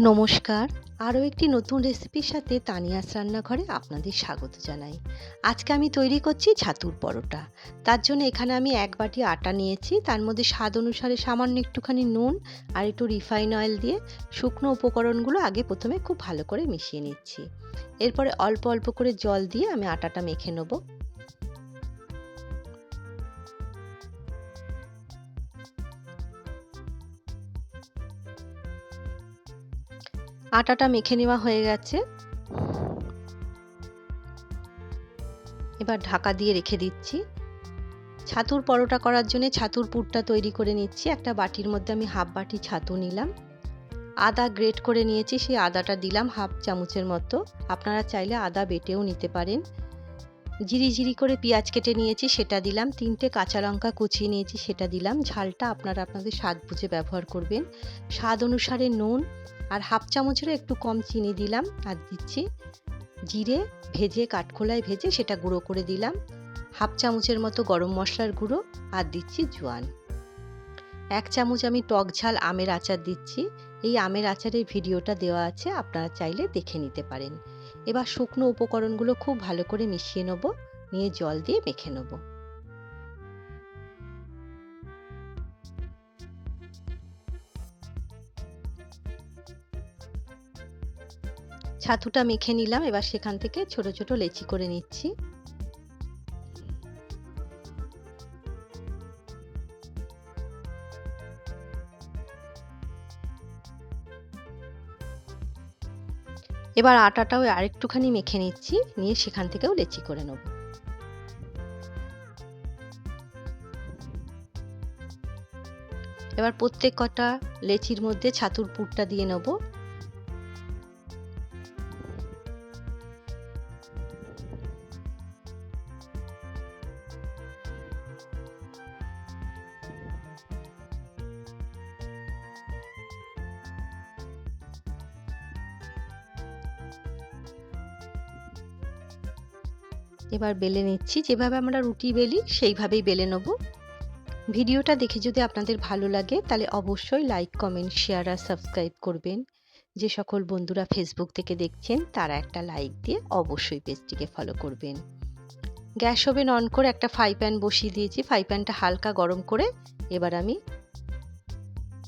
নমস্কার। আরও একটি নতুন রেসিপির সাথে তানিয়াস রান্নাঘরে আপনাদের স্বাগত জানাই। আজকে আমি তৈরি করছি ছাতুর পরোটা। তার জন্য এখানে আমি এক বাটি আটা নিয়েছি। তার মধ্যে স্বাদ অনুসারে সামান্য একটুখানি নুন আর একটু রিফাইন অয়েল দিয়ে শুকনো উপকরণগুলো আগে প্রথমে খুব ভালো করে মিশিয়ে নিচ্ছি। এরপরে অল্প অল্প করে জল দিয়ে আমি আটাটা মেখে নেব। আটাটা মেখে নেওয়া হয়ে গেছে। এবার ঢাকা দিয়ে রেখে দিচ্ছি। ছাতুর পরোটা করার জন্য ছাতুর পুরটা তৈরি করে নিচ্ছি। একটা বাটির মধ্যে আমি হাফ বাটি ছাতু নিলাম। আদা গ্রেট করে নিয়েছি, সেই আদাটা দিলাম হাফ চামচের মতো। আপনারা চাইলে আদা বেটেও নিতে পারেন। জিরি জিরি করে পেঁয়াজ কেটে নিয়েছি, সেটা দিলাম। তিনটে কাঁচা লঙ্কা কুচিয়ে নিয়েছি, সেটা দিলাম। ঝালটা আপনারা আপনাদের স্বাদ বুঝে ব্যবহার করবেন। স্বাদ অনুসারে নুন আর হাফ চামচেরও একটু কম চিনি দিলাম আর দিচ্ছি। জিরে ভেজে, কাঠখোলায় ভেজে সেটা গুঁড়ো করে দিলাম। হাফ চামচের মতো গরম মশলার গুঁড়ো আর দিচ্ছি জোয়ান। এক চামচ আমি টক ঝাল আমের আচার দিচ্ছি। এই আমের আচারের ভিডিওটা দেওয়া আছে, আপনারা চাইলে দেখে নিতে পারেন। এবার শুকনো উপকরণগুলো খুব ভালো করে মিশিয়ে নেব, নিয়ে জল দিয়ে মেখে নেব। ছাতুটা মেখে নিলাম, এবার সেখান থেকে ছোট ছোট লেচি করে নিচ্ছি। এবার আটাটাও আরেকটুখানি মেখে নিচ্ছি, নিয়ে সেখান থেকেও লেচি করে নেব। এবার প্রত্যেক কটা লেচির মধ্যে ছাতুর পুরটা দিয়ে নেব। এবার বেলে নিচ্ছি। যেভাবে আমরা রুটি বেলি, সেইভাবেই বেলে নেব। ভিডিওটা দেখে যদি আপনাদের ভালো লাগে, তাহলে অবশ্যই লাইক কমেন্ট শেয়ার আর সাবস্ক্রাইব করবেন। যে সকল বন্ধুরা ফেসবুক থেকে দেখছেন, তারা একটা লাইক দিয়ে অবশ্যই পেজটিকে ফলো করবেন। গ্যাস ওভেন অন করে একটা ফ্রাই প্যান বসিয়ে দিয়েছি। ফ্রাই প্যানটা হালকা গরম করে এবার আমি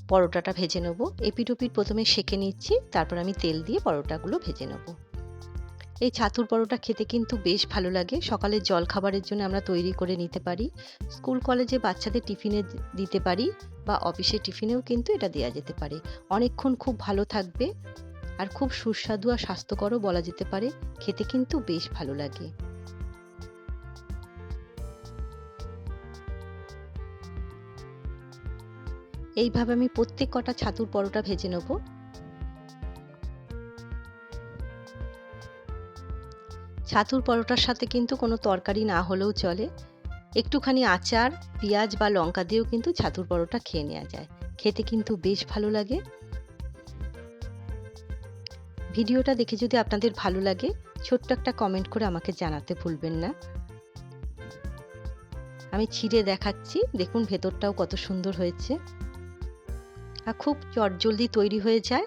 পরোটাটা ভেজে নেব। এপিট প্রথমে সেঁকে নিচ্ছি, তারপর আমি তেল দিয়ে পরোটাগুলো ভেজে নেব। এই ছাতুর পরোটা খেতে কিন্তু বেশ ভালো লাগে। সকালের জল খাবারের জন্য আমরা তৈরি করে নিতে পারি। স্কুল, কলেজে বাচ্চাদের টিফিনে দিতে পারি বা অফিসের টিফিনেও কিন্তু এটা দেওয়া যেতে পারে। অনেকক্ষণ খুব ভালো থাকবে আর খুব সুস্বাদু আর স্বাস্থ্যকরও বলা যেতে পারে। খেতে কিন্তু বেশ ভালো লাগে। এইভাবে আমি প্রত্যেক কটা ছাতুর পরোটা ভেজে নেব। ছাতুর পরোটার সাথে কিন্তু কোনো তরকারি না হলেও চলে। একটুখানি আচার, পেঁয়াজ বা লঙ্কা দিয়েও কিন্তু ছাতুর পরোটা খেয়ে নেওয়া যায়। খেতে কিন্তু বেশ ভালো লাগে। ভিডিওটা দেখে যদি আপনাদের ভালো লাগে, ছোট্ট একটা কমেন্ট করে আমাকে জানাতে ভুলবেন না। আমি ছিঁড়ে দেখাচ্ছি, দেখুন ভেতরটাও কত সুন্দর হয়েছে। আর খুব চটজলদি তৈরি হয়ে যায়।